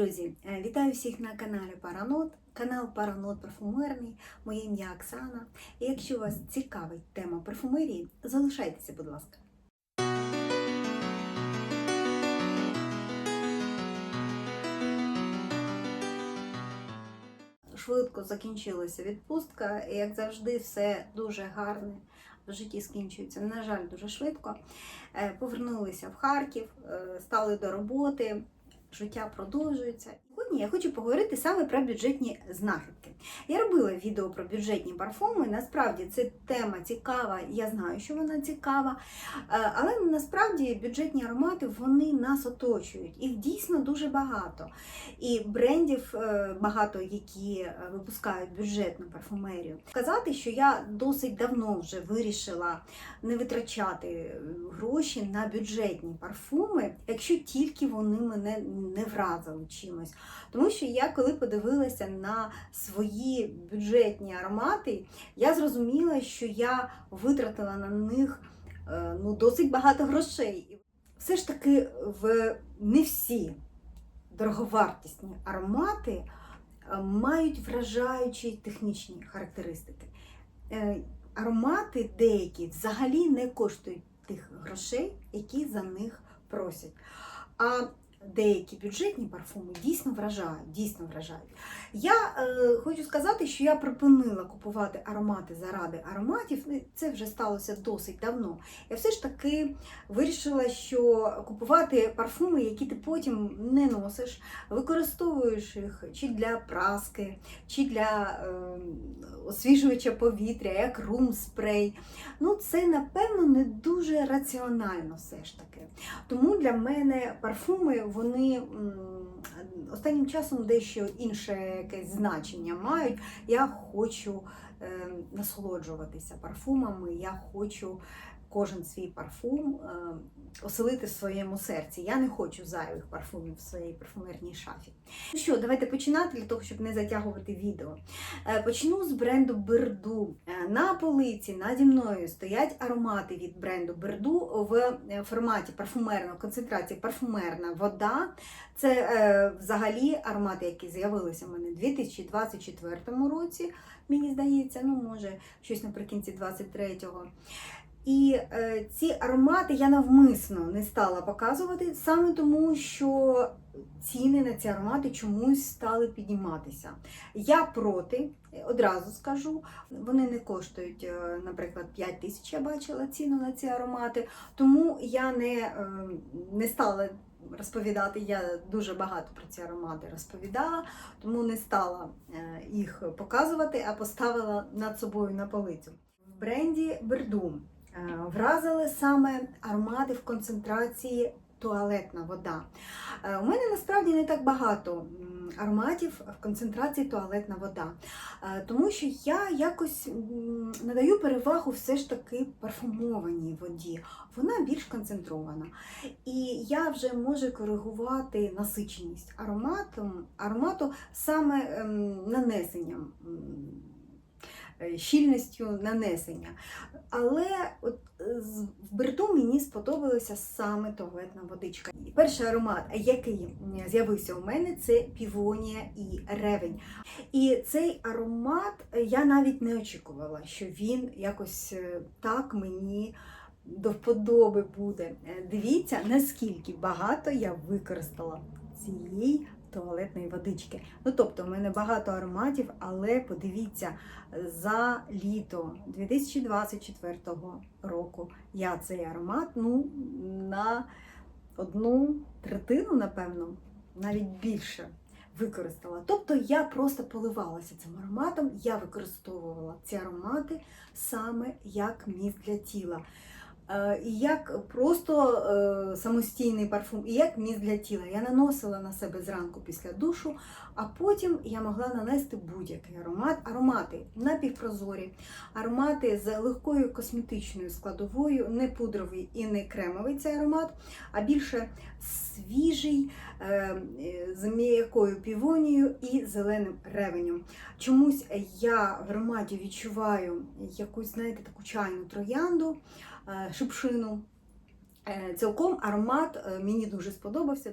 друзі! Е, Вітаю всіх на каналі Паранот. Канал Паранот Парфумерний. Моє ім'я Оксана. І якщо вас цікавить тема парфумерії, залишайтеся, будь ласка. Швидко закінчилася відпустка, і як завжди, все дуже гарне в житті скінчується. На жаль, дуже швидко. Е, Повернулися в Харків, е, стали до роботи, життя продовжується. Сьогодні я хочу поговорити саме про бюджетні знахідки. Я робила відео про бюджетні парфуми. Насправді це тема цікава, я знаю, що вона цікава. Е, Але насправді бюджетні аромати вони нас оточують. Їх дійсно дуже багато. І брендів е, багато, які е, випускають бюджетну парфумерію. Сказати, що я досить давно вже вирішила не витрачати гроші на бюджетні парфуми, якщо тільки вони мене не вразили чимось. Тому що я, коли подивилася на свої бюджетні аромати, я зрозуміла, що я витратила на них е, ну, досить багато грошей. Все ж таки, в не всі дороговартісні аромати е, мають вражаючі технічні характеристики. Е, Аромати деякі взагалі не коштують тих грошей, які за них просять. А деякі бюджетні парфуми дійсно вражають, дійсно вражають. Я е, хочу сказати, що я припинила купувати аромати заради ароматів. Ну, Це вже сталося досить давно. Я все ж таки вирішила, що купувати парфуми, які ти потім не носиш, використовуєш їх чи для праски, чи для е, освіжувача повітря, як рум-спрей. Ну, це, напевно, не дуже раціонально все ж таки. Тому для мене парфуми вони останнім часом дещо інше якесь значення мають. Я хочу е, насолоджуватися парфумами, я хочу кожен свій парфум е, оселити в своєму серці. Я не хочу зайвих парфумів в своїй парфумерній шафі. Ну що, давайте починати для того, щоб не затягувати відео. Е, Почну з бренду Берду. Е, На полиці наді мною стоять аромати від бренду Берду в форматі парфумерної концентрації парфумерна вода. Це взагалі аромати, які з'явилися в мене у 2024 році, мені здається, ну може щось наприкінці 23-го. І е, ці аромати я навмисно не стала показувати, саме тому, що ціни на ці аромати чомусь стали підніматися. Я проти, одразу скажу, вони не коштують, е, наприклад, 5 тисяч, я бачила ціну на ці аромати, тому я не, е, не стала розповідати, я дуже багато про ці аромати розповідала, тому не стала е, їх показувати, а поставила над собою на полицю. В бренді Берду е, вразили саме аромати в концентрації туалетна вода. Е, У мене насправді не так багато ароматів в концентрації туалетна вода, Е, тому що я якось надаю перевагу все ж таки парфумованій воді. Вона більш концентрована. І я вже можу коригувати насиченість ароматом, аромату саме ем, нанесенням. Е, Щільністю нанесення. Але от е, в Берду мені сподобалася саме туалетна водичка. Перший аромат, який з'явився у мене, це півонія і ревень. І цей аромат е, я навіть не очікувала, що він якось так мені до вподоби буде. Дивіться, наскільки багато я використала цієї туалетної водички. Ну, тобто, в мене багато ароматів, але подивіться, за літо 2024 року я цей аромат ну, на одну третину, напевно, навіть більше використала. Тобто я просто поливалася цим ароматом, я використовувала ці аромати саме як міст для тіла. Е, І як просто е, самостійний парфум, і як міст для тіла. Я наносила на себе зранку після душу, а потім я могла нанести будь-який аромат. Аромати напівпрозорі, аромати з легкою косметичною складовою, не пудровий і не кремовий цей аромат, а більше свіжий, е, з м'якою півонією і зеленим ревенем. Чомусь я в ароматі відчуваю якусь, знаєте, таку чайну троянду, шипшину. Е, Цілком аромат е, мені дуже сподобався.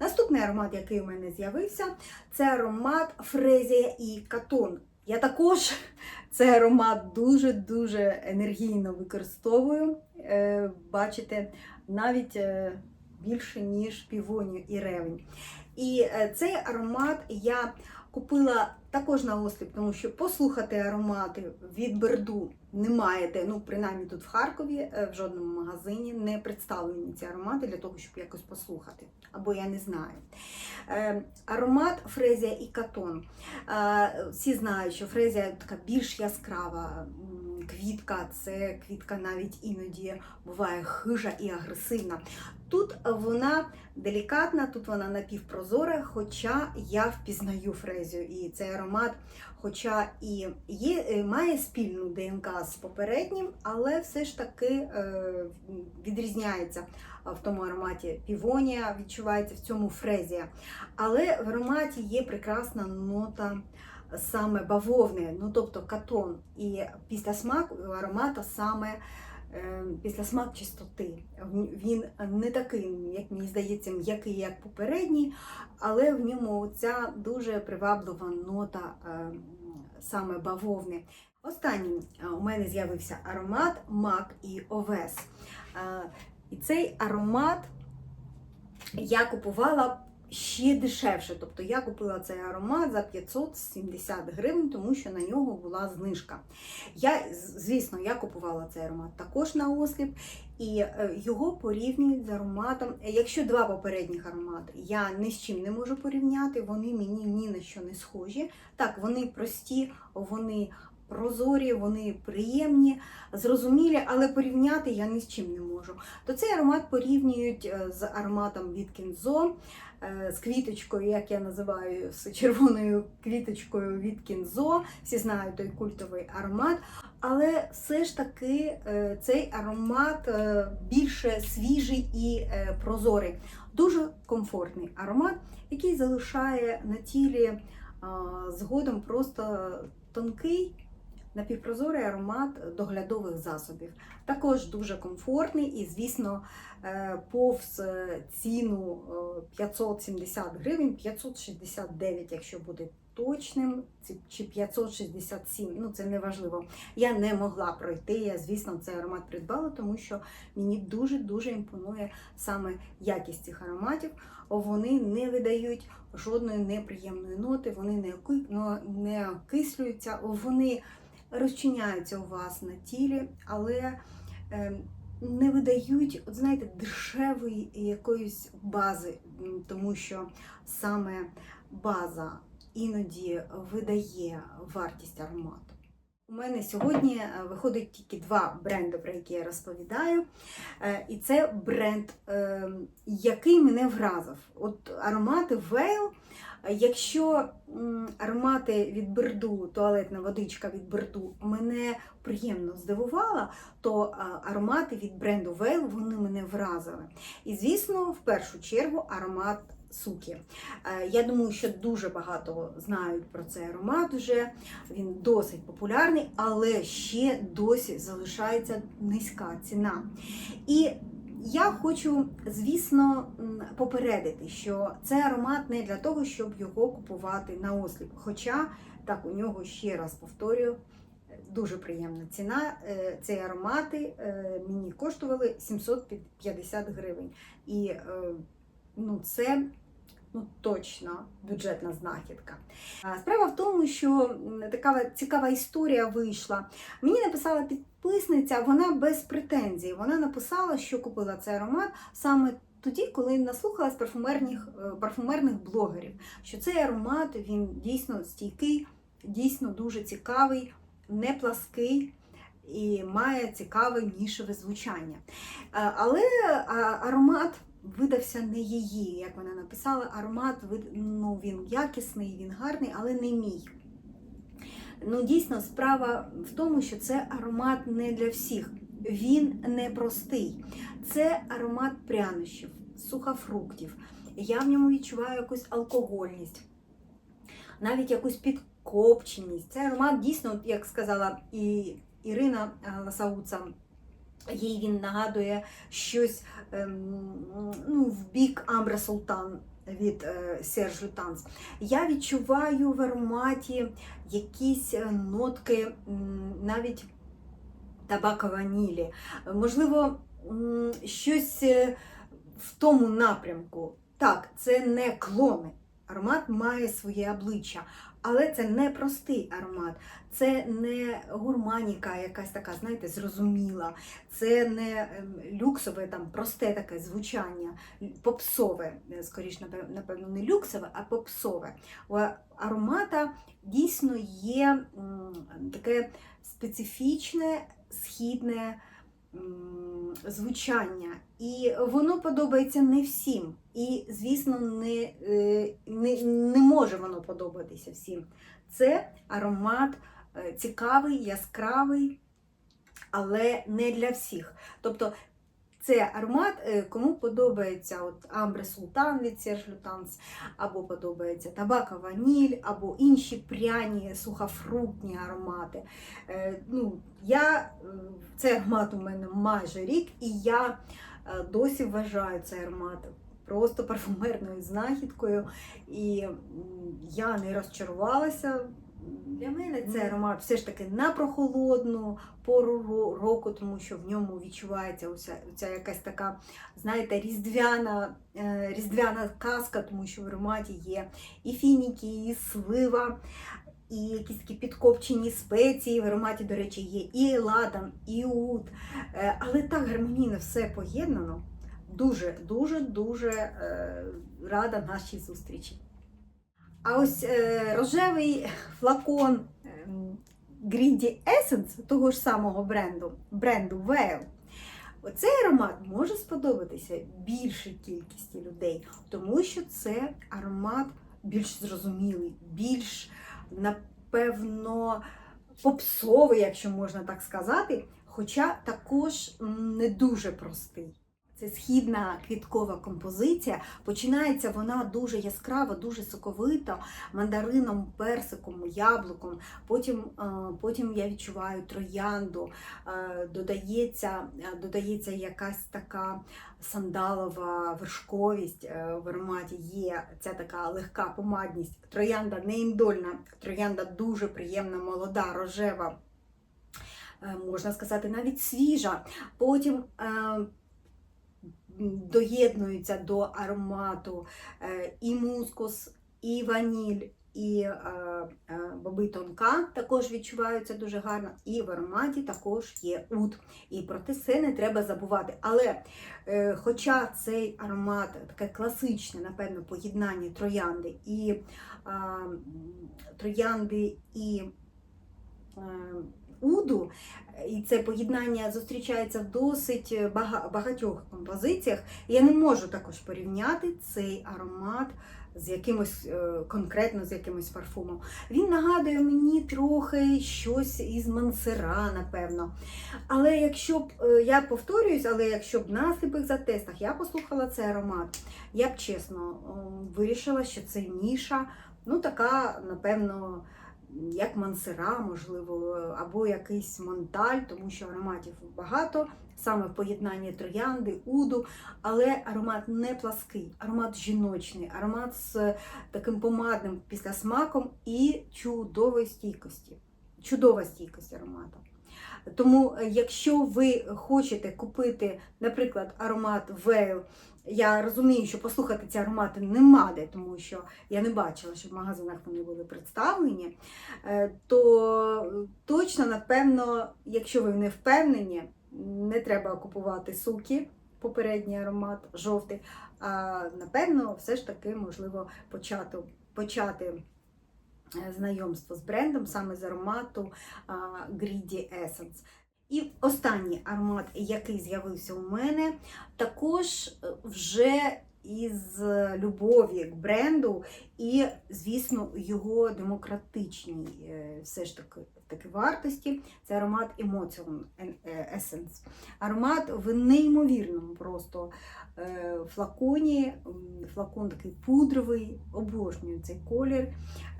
Наступний аромат, який у мене з'явився, це аромат Фрезія і Катон. Я також цей аромат дуже-дуже енергійно використовую. Е, Бачите, навіть е, більше, ніж півонію і ревень. І е, цей аромат я купила також на осліп, тому що послухати аромати від Берду не маєте. Ну, принаймні тут в Харкові е, в жодному магазині не представлені ці аромати для того, щоб якось послухати. Або я не знаю. Е, аромат Фрезія і Катон. Е, всі знають, що Фрезія така більш яскрава квітка, це квітка навіть іноді буває хижа і агресивна. Тут вона делікатна, тут вона напівпрозора, хоча я впізнаю фрезію. І цей аромат, хоча і є, е, має спільну ДНК з попереднім, але все ж таки е, відрізняється в тому ароматі півонія, відчувається в цьому фрезія. Але в ароматі є прекрасна нота саме бавовни, ну тобто катон. І після смаку у аромата саме е, після смак чистоти. Він не такий, як мені здається, м'який, як попередній, але в ньому ця дуже приваблива нота е, саме бавовни. Останнім е, у мене з'явився аромат Мак і Овес. І цей аромат я купувала ще дешевше. Тобто я купила цей аромат за 570 гривень, тому що на нього була знижка. Я, звісно, я купувала цей аромат також на осліп, і е, його порівнюють з ароматом. Якщо два попередніх аромати я ні з чим не можу порівняти, вони мені ні на що не схожі. Так, вони прості, вони прозорі, вони приємні, зрозумілі, але порівняти я ні з чим не можу. То цей аромат порівнюють е, з ароматом від Кінзо, з квіточкою, як я називаю, з червоною квіточкою від Кінзо. Всі знають той культовий аромат. Але все ж таки е, цей аромат е, більше свіжий і е, прозорий. Дуже комфортний аромат, який залишає на тілі згодом просто тонкий. Напівпрозорий аромат доглядових засобів. Також дуже комфортний і, звісно, е, повз е, ціну е, 570 гривень, 569, якщо буде точним, чи 567, ну це не важливо. Я не могла пройти. Я, звісно, цей аромат придбала, тому що мені дуже-дуже імпонує саме якість цих ароматів. Вони не видають жодної неприємної ноти, вони не, ну, окислюються, вони розчиняються у вас на тілі, але е, не видають, от знаєте, дешевої якоїсь бази, тому що саме база іноді видає вартість аромату. У мене сьогодні е, виходить тільки два бренди, про які я розповідаю. Е, І це бренд, е, який мене вразив. От аромати е, Якщо аромати від Берду, туалетна водичка від Берду мене приємно здивувала, то аромати від бренду Veil вони мене вразили. І, звісно, в першу чергу аромат суки. Е, Я думаю, що дуже багато знають про цей аромат вже. Він досить популярний, але ще досі залишається низька ціна. І я хочу, звісно, попередити, що цей аромат не для того, щоб його купувати на осліп. Хоча, так, у нього ще раз повторюю, дуже приємна ціна. Е, Ці аромати е, мені коштували 750 гривень. І ну, це ну, точно бюджетна знахідка. Справа в тому, що така цікава історія вийшла. Мені написала підписниця, вона без претензій. Вона написала, що купила цей аромат саме тоді, коли наслухалась парфумерних, е, парфумерних блогерів, що цей аромат він дійсно стійкий, дійсно дуже цікавий, не плаский. І має цікаве нішеве звучання. Але аромат видався не її, як вона написала. Аромат ну, він якісний, він гарний, але не мій. Ну, дійсно, справа в тому, що це аромат не для всіх. Він непростий. Це аромат прянощів, сухофруктів. Я в ньому відчуваю якусь алкогольність, навіть якусь підкопченість. Це аромат дійсно, як сказала і Ірина Ласауца, Їй він нагадує щось ем, ну, в бік Амбра Султан від е, Серж Лютанс. Я відчуваю в ароматі якісь е, нотки навіть табака ванілі. Можливо, щось е, в тому напрямку. Так, це не клони. Аромат має своє обличчя, але це не простий аромат, це не гурманіка, якась така, знаєте, зрозуміла, це не ем, люксове, там просте таке звучання, попсове, е, скоріш, напевно, не люксове, а попсове. У аромата дійсно є таке специфічне східне звучання. І воно подобається не всім. І, звісно, не, е, не, не може воно подобатися всім. Це аромат е, цікавий, яскравий, але не для всіх. Тобто це аромат, е, кому подобається от Амбре Султан від Серж Лютанс, або подобається табака ваніль, або інші пряні, сухофруктні аромати. Е, Ну, я, е, цей аромат у мене майже рік, і я досі вважаю цей аромат просто парфумерною знахідкою. І я не розчарувалася. Для мене цей аромат все ж таки на прохолодну пору року, тому що в ньому відчувається оця, оця якась така, знаєте, різдвяна, е, різдвяна казка, тому що в ароматі є і фініки, і слива, і якісь такі підкопчені спеції. В ароматі, до речі, є і ладан, і уд. Е, Але так гармонійно все поєднано. Дуже, дуже, дуже е, рада нашій зустрічі. А ось е, рожевий флакон ем, Greedy Essence того ж самого бренду, бренду Veil. Оцей аромат може сподобатися більшій кількості людей, тому що це аромат більш зрозумілий, більш, напевно, попсовий, якщо можна так сказати, хоча також не дуже простий. Це східна квіткова композиція. Починається вона дуже яскраво, дуже соковито, мандарином, персиком, яблуком. Потім, е, потім я відчуваю троянду, е, додається, е, додається якась така сандалова вершковість в ароматі. Є ця така легка помадність. Троянда не індольна, троянда дуже приємна, молода, рожева. Можна сказати, навіть свіжа. Потім доєднуються до аромату е, і мускус, і ваніль, і е, е, боби тонка також відчуваються дуже гарно. І в ароматі також є уд. І про все не треба забувати. Але хоча цей аромат таке класичне, напевно, поєднання троянди і троянди і уду, і це поєднання зустрічається в досить багатьох композиціях. Я не можу також порівняти цей аромат з якимось е, конкретно з якимось парфумом. Він нагадує мені трохи щось із Мансера, напевно. Але якщо б е, я повторююсь, але якщо б на сліпих затестах я послухала цей аромат, я б чесно е, вирішила, що це ніша, ну така, напевно як мансера, можливо, або якийсь монталь, тому що ароматів багато, саме в поєднанні троянди, уду, але аромат не плаский, аромат жіночний, аромат з таким помадним післясмаком і чудової стійкості. Чудова стійкість аромату. Тому, е, якщо ви хочете купити, наприклад, аромат Veil, я розумію, що послухати ці аромати нема де, тому що я не бачила, що в магазинах вони були представлені, е, то точно, напевно, якщо ви не впевнені, не треба купувати суки, попередній аромат жовтий, а напевно, все ж таки можливо почати, почати е, знайомство з брендом саме з аромату Greedy Essence. І останній аромат, який з'явився у мене, також е, вже із любові к бренду і, звісно, його демократичній е, все ж таки, таки вартості. Це аромат Emotion Essence. Аромат в неймовірному просто е, флаконі. Флакон такий пудровий, обожнюю цей колір.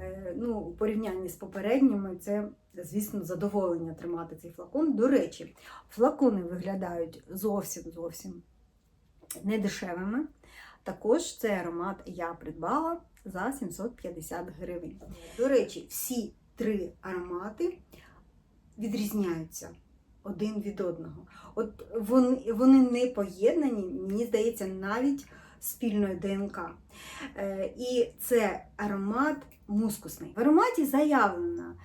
Е, Ну, у порівнянні з попередніми, це, звісно, задоволення тримати цей флакон. До речі, флакони виглядають зовсім зовсім недешевими. Також цей аромат я придбала за 750 гривень. До речі, всі три аромати відрізняються один від одного. От вони, вони не поєднані, мені здається, навіть спільною ДНК. Е, і це аромат мускусний. В ароматі заявлена е,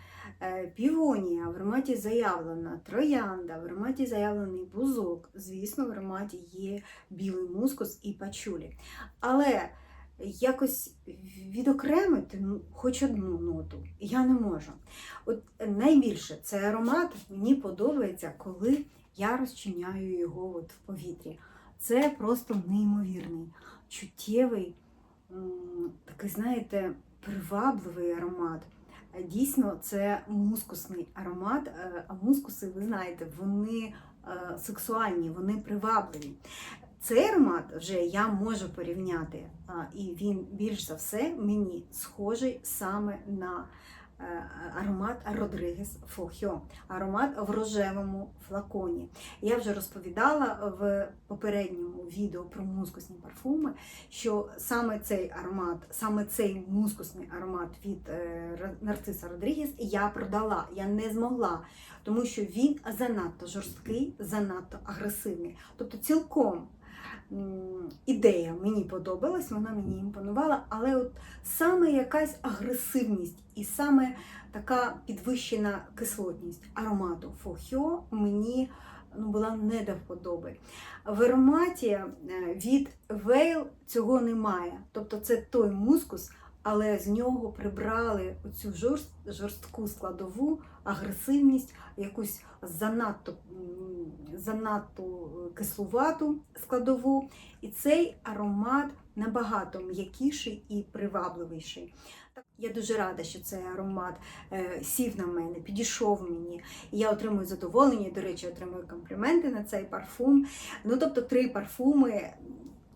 півонія, в ароматі заявлена троянда, в ароматі заявлений бузок. Звісно, в ароматі є білий мускус і пачулі. Але якось відокремити ну, хоч одну ноту я не можу. От найбільше цей аромат мені подобається, коли я розчиняю його от в повітрі. Це просто неймовірний, чуттєвий, такий, знаєте, привабливий аромат. Дійсно, це мускусний аромат, е, а мускуси, ви знаєте, вони е, сексуальні, вони привабливі. Цей аромат вже я можу порівняти, і він більш за все мені схожий саме на аромат Родригес Фохьо, аромат в рожевому флаконі. Я вже розповідала в попередньому відео про мускусні парфуми, що саме цей аромат, саме цей мускусний аромат від е, Нарциса Родригес я продала, я не змогла, тому що він занадто жорсткий, занадто агресивний. Тобто цілком ідея мені подобалась, вона мені імпонувала, але от саме якась агресивність і саме така підвищена кислотність аромату Фохьо мені ну, була не до вподоби. В ароматі е, від Veil цього немає. Тобто це той мускус, але з нього прибрали оцю жорст, жорстку складову, агресивність, якусь занадто, занадто е, кислувату складову. І цей аромат набагато м'якіший і привабливіший. Я дуже рада, що цей аромат е, сів на мене, підійшов мені. І я отримую задоволення, до речі, отримую компліменти на цей парфум. Ну, тобто, три парфуми.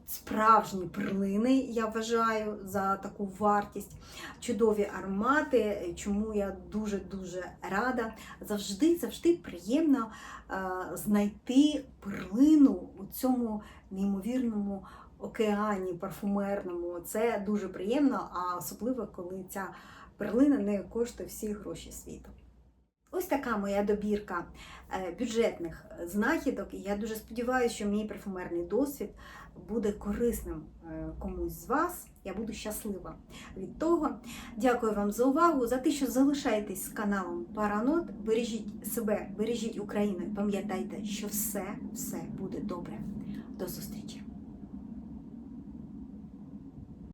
Справжні перлини, я вважаю, за таку вартість. Чудові аромати, чому я дуже-дуже рада. Завжди, завжди приємно е, знайти перлину у цьому неймовірному океані парфумерному. Це дуже приємно, а особливо коли ця перлина не коштує всі гроші світу. Ось така моя добірка е, бюджетних знахідок. Я дуже сподіваюся, що мій парфумерний досвід буде корисним е, комусь з вас. Я буду щаслива від того. Дякую вам за увагу, за те, що залишаєтесь з каналом Паранот. Бережіть себе, бережіть Україну і пам'ятайте, що все, все буде добре. До зустрічі!